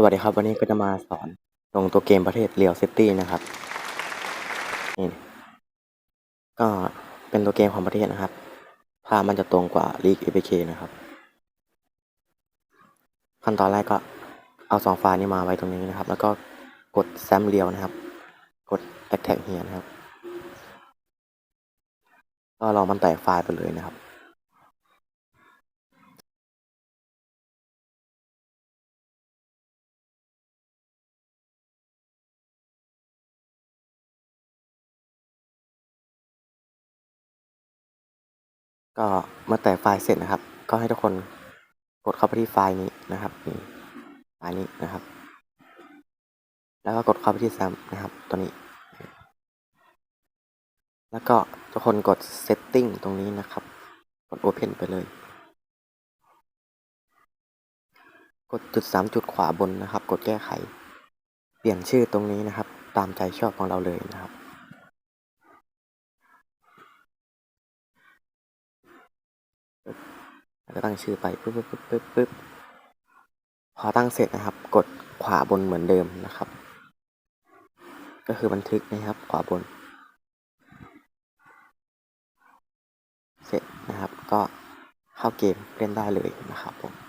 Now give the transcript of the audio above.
สวัสดีครับ วันนี้ก็จะมาสอนลงตัวเกมประเภทเรียลซิตี้นะครับนี่ก็เป็นตัวเกมของประเทศนะครับภาพมันจะตรงกว่า League APK นะครับ ขั้นตอนแรกก็เอาสองไฟล์นี้มาไว้ตรงนี้นะครับ แล้วก็กดแซมเรียวนะครับ กด Attack here นะครับ ก็ลองมันแตกไฟล์ไปเลยนะครับ ก็เมื่อแตกไฟล์เสร็จนะครับ ก็ให้ทุกคนกดเข้าไปที่ไฟล์นี้นะครับนี่ไฟล์นี้นะครับ แล้วก็กดเข้าไปที่แซมนะครับ ตัวนี้ แล้วก็ทุกคนกด setting ตรงนี้นะครับ กด open ไปเลย กดจุดสามจุดขวาบนนะครับ กดแก้ไข เปลี่ยนชื่อตรงนี้นะครับ ตามใจชอบของเราเลยนะครับ บแล้วก็ตั้งชื่อไปปึ๊บปึ๊บปึ๊บปึ๊บปึ๊บพอตั้งเสร็จนะครับ กดขวาบนเหมือนเดิมนะครับ ก็คือบันทึกนะครับ ขวาบน เสร็จนะครับ ก็เข้าเกมเล่นได้เลยนะครับผม